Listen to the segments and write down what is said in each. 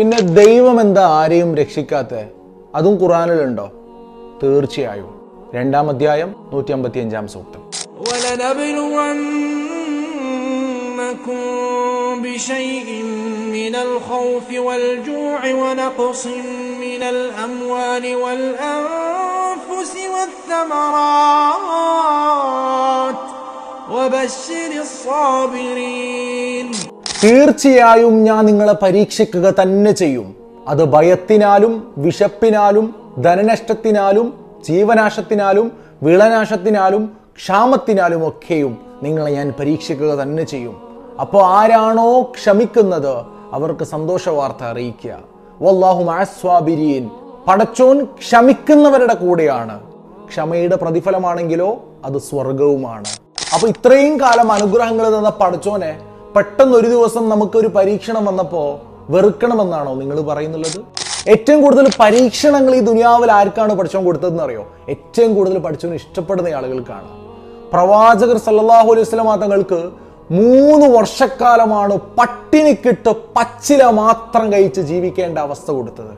പിന്നെ ദൈവം എന്താ ആരെയും രക്ഷിക്കാത്ത അതും ഖുറാനിലുണ്ടോ തീർച്ചയായും രണ്ടാം അധ്യായം നൂറ്റി അമ്പത്തി അഞ്ചാം സൂക്തം ولنبلونكم بشيء من الخوف والجوع ونقص من الأموال والأنفس والثمرات وبشر الصابرين തീർച്ചയായും ഞാൻ നിങ്ങളെ പരീക്ഷിക്കുക തന്നെ ചെയ്യും. അത് ഭയത്തിനാലും വിശപ്പിനാലും ധനനഷ്ടത്തിനാലും ജീവനാശത്തിനാലും വിളനാശത്തിനാലും ക്ഷാമത്തിനാലും ഒക്കെയും നിങ്ങളെ ഞാൻ പരീക്ഷിക്കുക തന്നെ ചെയ്യും. അപ്പോൾ ആരാണോ ക്ഷമിക്കുന്നത് അവർക്ക് സന്തോഷ വാർത്ത അറിയിക്കുക. വല്ലാഹു മാസ്വാബിരീൻ പടച്ചോൻ ക്ഷമിക്കുന്നവരുടെ കൂടെയാണ്. ക്ഷമയുടെ പ്രതിഫലമാണെങ്കിലോ അത് സ്വർഗവുമാണ് അപ്പൊ ഇത്രയും കാലം അനുഗ്രഹങ്ങൾ തന്ന പടച്ചോനെ പെട്ടെന്ന് ഒരു ദിവസം നമുക്കൊരു പരീക്ഷണം വന്നപ്പോ വെറുക്കണമെന്നാണോ നിങ്ങൾ പറയുന്നുള്ളത്? ഏറ്റവും കൂടുതൽ പരീക്ഷണങ്ങൾ ഈ ദുനിയാവിൽ ആർക്കാണ് പഠിച്ചോൻ കൊടുത്തതെന്ന് അറിയോ? ഏറ്റവും കൂടുതൽ പഠിച്ചവന് ഇഷ്ടപ്പെടുന്ന ആളുകൾക്കാണ്. പ്രവാചകർ സല്ലാഹു അലൈഹി വസല്ലമ തങ്ങൾക്ക് മൂന്ന് വർഷക്കാലമാണ് പട്ടിണിക്കിട്ട് പച്ചില മാത്രം കഴിച്ച് ജീവിക്കേണ്ട അവസ്ഥ കൊടുത്തത്.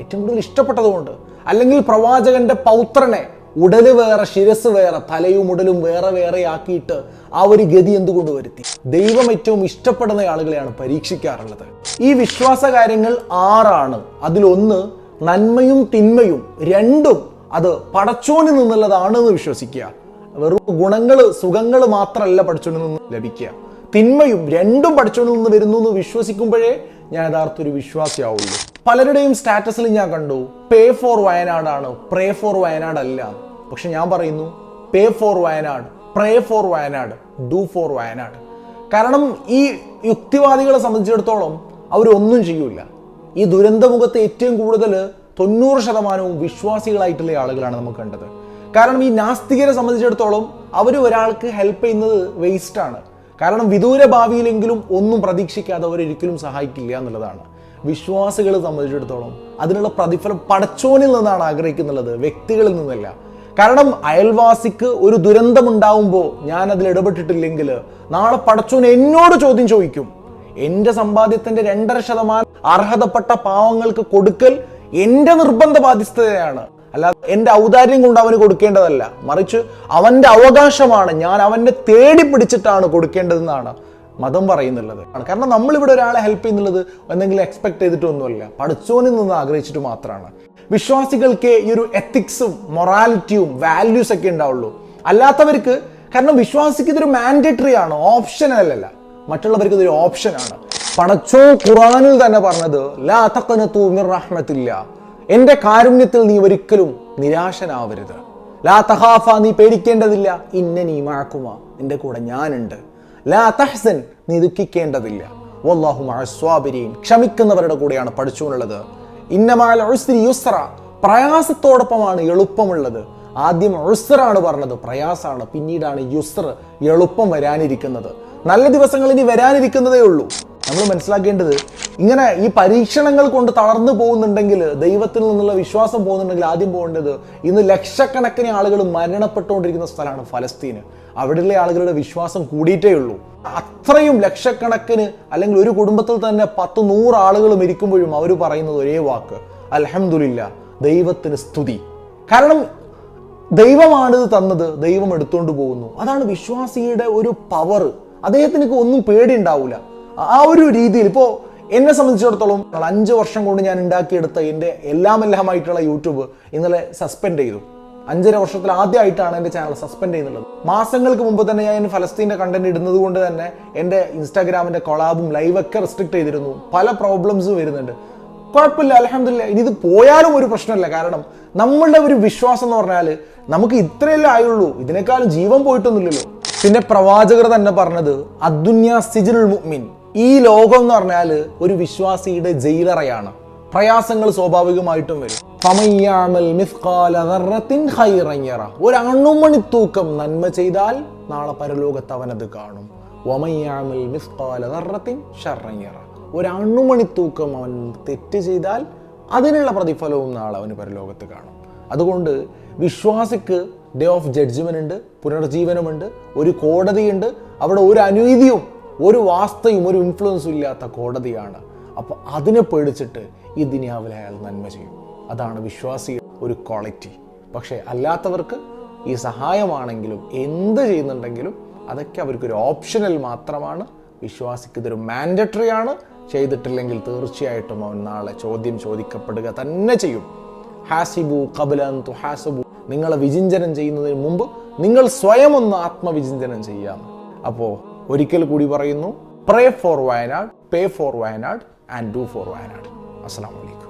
ഏറ്റവും കൂടുതൽ ഇഷ്ടപ്പെട്ടതുകൊണ്ട്. അല്ലെങ്കിൽ പ്രവാചകന്റെ പൗത്രനെ ഉടൽ വേറെ ശിരസ് വേറെ തലയും ഉടലും വേറെ വേറെ ആക്കിയിട്ട് ആ ഒരു ഗതി എന്തുകൊണ്ട് വരുത്തി? ദൈവം ഏറ്റവും ഇഷ്ടപ്പെടുന്ന ആളുകളെയാണ് പരീക്ഷിക്കാറുള്ളത്. ഈ വിശ്വാസ കാര്യങ്ങൾ ആറാണ്. അതിലൊന്ന് നന്മയും തിന്മയും രണ്ടും അത് പടച്ചോനിൽ നിന്നുള്ളതാണെന്ന് വിശ്വസിക്കുക. വെറും ഗുണങ്ങൾ സുഖങ്ങൾ മാത്രമല്ല പഠിച്ചോനിൽ നിന്ന് ലഭിക്കുക. തിന്മയും രണ്ടും പഠിച്ചോനിൽ നിന്ന് വരുന്നു എന്ന് വിശ്വസിക്കുമ്പോഴേ ഞാൻ യഥാർത്ഥ ഒരു വിശ്വാസിയാവുള്ളൂ. പലരുടെയും സ്റ്റാറ്റസിൽ ഞാൻ കണ്ടു പേ ഫോർ വയനാടാണ് പ്രേ ഫോർ വയനാട് അല്ല. പക്ഷെ ഞാൻ പറയുന്നു pay for Wayanad pray for Wayanad do for Wayanad കാരണം ഈ യുക്തിവാദികളെ സംബന്ധിച്ചിടത്തോളം അവരൊന്നും ചെയ്യൂല. ഈ ദുരന്തമുഖത്ത് ഏറ്റവും കൂടുതൽ തൊണ്ണൂറ് ശതമാനവും വിശ്വാസികളായിട്ടുള്ള ആളുകളാണ് നമുക്ക് കണ്ടത്. കാരണം ഈ നാസ്തികരെ സംബന്ധിച്ചിടത്തോളം അവർ ഒരാൾക്ക് ഹെൽപ്പ് ചെയ്യുന്നത് വേസ്റ്റാണ് കാരണം വിദൂര ഭാവിയിലെങ്കിലും ഒന്നും പ്രതീക്ഷിക്കാതെ അവരൊരിക്കലും സഹായിക്കില്ല എന്നുള്ളതാണ്. വിശ്വാസികളെ സംബന്ധിച്ചിടത്തോളം അതിനുള്ള പ്രതിഫലം പടച്ചോനിൽ നിന്നാണ് ആഗ്രഹിക്കുന്നുള്ളത് വ്യക്തികളിൽ നിന്നല്ല. കാരണം അയൽവാസിക്ക് ഒരു ദുരന്തമുണ്ടാവുമ്പോൾ ഞാൻ അതിൽ ഇടപെട്ടിട്ടില്ലെങ്കിൽ നാളെ പടച്ചോൻ എന്നോട് ചോദ്യം ചോദിക്കും. എന്റെ സമ്പാദ്യത്തിന്റെ രണ്ടര ശതമാനം അർഹതപ്പെട്ട പാവങ്ങൾക്ക് കൊടുക്കൽ എന്റെ നിർബന്ധ ബാധ്യസ്ഥതയാണ്. അല്ലാതെ എന്റെ ഔദാര്യം കൊണ്ട് അവന് കൊടുക്കേണ്ടതല്ല. മറിച്ച് അവന്റെ അവകാശമാണ് ഞാൻ അവനെ തേടി പിടിച്ചിട്ടാണ് കൊടുക്കേണ്ടതെന്നാണ് മതം പറയുന്നുള്ളത്. കാരണം നമ്മളിവിടെ ഒരാളെ ഹെൽപ്പ് ചെയ്യുന്നുള്ളത് എന്തെങ്കിലും എക്സ്പെക്ട് ചെയ്തിട്ടൊന്നുമല്ല പഠിച്ചോനിൽ നിന്ന് ആഗ്രഹിച്ചിട്ട് മാത്രമാണ്. വിശ്വാസികൾക്ക് ഈ ഒരു എത്തിക്സും മൊറാലിറ്റിയും വാല്യൂസ് ഒക്കെ ഉണ്ടാവുള്ളൂ. അല്ലാത്തവർക്ക് കാരണം വിശ്വാസിക്ക് ഇതൊരു മാൻഡേറ്ററി ആണ് ഓപ്ഷനൽ അല്ല മറ്റുള്ളവർക്ക് ഇതൊരു ഓപ്ഷനാണ് പടച്ചോ ഖുറാനിൽ തന്നെ പറഞ്ഞത് ലാ തഖനതു മിർ റഹ്മത്തില്ല. എന്റെ കാരുണ്യത്തിൽ നീ ഒരിക്കലും നിരാശനാവരുത്. ലാ തഹാഫ നീ പേടിക്കേണ്ടതില്ല. ഇന്ന നീ മാക്കുമ നിന്റെ കൂടെ ഞാനുണ്ട്. ലാ തഹ്സൻ നീ ദുഃഖിക്കേണ്ടതില്ല. വല്ലാഹു മഅസ്വാബിരീൻ ക്ഷമിക്കുന്നവരുടെ കൂടെയാണ് പഠിച്ചുകൊണ്ടുള്ളത്. ഇന്നമാൽ ഉസ്രി യുസ്ര പ്രയാസത്തോടൊപ്പമാണ് എളുപ്പമുള്ളത്. ആദ്യം ഉസ്റാണ് പറഞ്ഞത് പ്രയാസാണ്. പിന്നീടാണ് യുസ്ർ എളുപ്പം വരാനിരിക്കുന്നത്. നല്ല ദിവസങ്ങൾ ഇനി വരാനിരിക്കുന്നതേ ഉള്ളൂ. നമ്മൾ മനസ്സിലാക്കേണ്ടത് ഇങ്ങനെ ഈ പരീക്ഷണങ്ങൾ കൊണ്ട് തളർന്നു പോകുന്നുണ്ടെങ്കിൽ ദൈവത്തിൽ നിന്നുള്ള വിശ്വാസം പോകുന്നുണ്ടെങ്കിൽ ആദ്യം പോകേണ്ടത് ഇന്ന് ലക്ഷക്കണക്കിന് ആളുകൾ മരണപ്പെട്ടുകൊണ്ടിരിക്കുന്ന സ്ഥലമാണ് ഫലസ്തീന് അവിടെയുള്ള ആളുകളുടെ വിശ്വാസം കൂടിയിട്ടേ ഉള്ളൂ. അത്രയും ലക്ഷക്കണക്കിന് അല്ലെങ്കിൽ ഒരു കുടുംബത്തിൽ തന്നെ പത്ത് നൂറ് ആളുകൾ മരിക്കുമ്പോഴും അവർ പറയുന്നത് ഒരേ വാക്ക് അലഹമില്ല ദൈവത്തിന് സ്തുതി. കാരണം ദൈവമാണ് ഇത് തന്നത് ദൈവം എടുത്തുകൊണ്ട് പോകുന്നു. അതാണ് വിശ്വാസിയുടെ ഒരു പവർ അദ്ദേഹത്തിന് ഒന്നും പേടി ഉണ്ടാവില്ല ആ ഒരു രീതിയിൽ ഇപ്പോൾ എന്നെ സംബന്ധിച്ചിടത്തോളം അഞ്ച് വർഷം കൊണ്ട് ഞാൻ ഉണ്ടാക്കിയെടുത്ത എന്റെ എല്ലാം എല്ലാമായിട്ടുള്ള യൂട്യൂബ് ഇന്നലെ സസ്പെൻഡ് ചെയ്തു. അഞ്ചര വർഷത്തിൽ ആദ്യമായിട്ടാണ് എന്റെ ചാനൽ സസ്പെൻഡ് ചെയ്യുന്നത് മാസങ്ങൾക്ക് മുമ്പ് തന്നെ ഞാൻ ഫലസ്തീന്റെ കണ്ടന്റ് ഇടുന്നത് കൊണ്ട് തന്നെ എന്റെ ഇൻസ്റ്റാഗ്രാമിന്റെ കൊളാബും ലൈവൊക്കെ റെസ്ട്രിക്ട് ചെയ്തിരുന്നു. പല പ്രോബ്ലംസും വരുന്നുണ്ട്. കുഴപ്പമില്ല അലഹമില്ല ഇനി ഇത് പോയാലും ഒരു പ്രശ്നമല്ല. കാരണം നമ്മളുടെ ഒരു വിശ്വാസം എന്ന് പറഞ്ഞാൽ നമുക്ക് ഇത്രയല്ലേ ആയുള്ളൂ. ഇതിനേക്കാളും ജീവൻ പോയിട്ടൊന്നുമില്ലല്ലോ. പിന്നെ പ്രവാചകർ തന്നെ പറഞ്ഞത് അദ്ദുന്യ സിജിനുൽ മുഅ്മിൻ. ഈ ലോകം എന്ന് പറഞ്ഞാൽ ഒരു വിശ്വാസിയുടെ ജയിലറയാണ് പ്രയാസങ്ങൾ സ്വാഭാവികമായിട്ടും വരും. ഒരു അണുമണി തൂക്കം നന്മ ചെയ്താൽ നാളെ പരലോകത്ത് അവനത് കാണും. ഒരു അണുമണി തൂക്കം അവൻ തെറ്റ് ചെയ്താൽ അതിനുള്ള പ്രതിഫലവും നാളെ അവന് പരലോകത്ത് കാണും അതുകൊണ്ട് വിശ്വാസിക്ക് ഡേ ഓഫ് ജഡ്ജ്മെന്റ് ഉണ്ട് പുനർജീവനമുണ്ട് ഒരു കോടതിയുണ്ട് അവിടെ ഒരു അനീതിയും ഒരു വാസ്തയും ഒരു ഇൻഫ്ലുവൻസും ഇല്ലാത്ത കോടതിയാണ്. അപ്പോൾ അതിനെ പേടിച്ചിട്ട് ഈ ദുനിയാവിൽ അയാൾ നന്മ ചെയ്യും. അതാണ് വിശ്വാസി ഒരു ക്വാളിറ്റി പക്ഷേ അല്ലാത്തവർക്ക് ഈ സഹായമാണെങ്കിലും എന്ത് ചെയ്യുന്നുണ്ടെങ്കിലും അതൊക്കെ അവർക്കൊരു ഓപ്ഷനൽ മാത്രമാണ്. വിശ്വാസിക്ക് ഇതൊരു മാൻഡറ്ററി ആണ്. ചെയ്തിട്ടില്ലെങ്കിൽ തീർച്ചയായിട്ടും അവൻ നാളെ ചോദ്യം ചോദിക്കപ്പെടുക തന്നെ ചെയ്യും. ഹാസിബു കബലൻ തുഹാസബു. നിങ്ങളെ വിചിന്തനം ചെയ്യുന്നതിന് മുമ്പ് നിങ്ങൾ സ്വയം ഒന്ന് ആത്മവിചിന്തനം ചെയ്യാം അപ്പോൾ ഒരിക്കൽ കൂടി പറയുന്നു pray for Wayanad pay for Wayanad and do for Wayanad അസ്സാം വലൈക്കും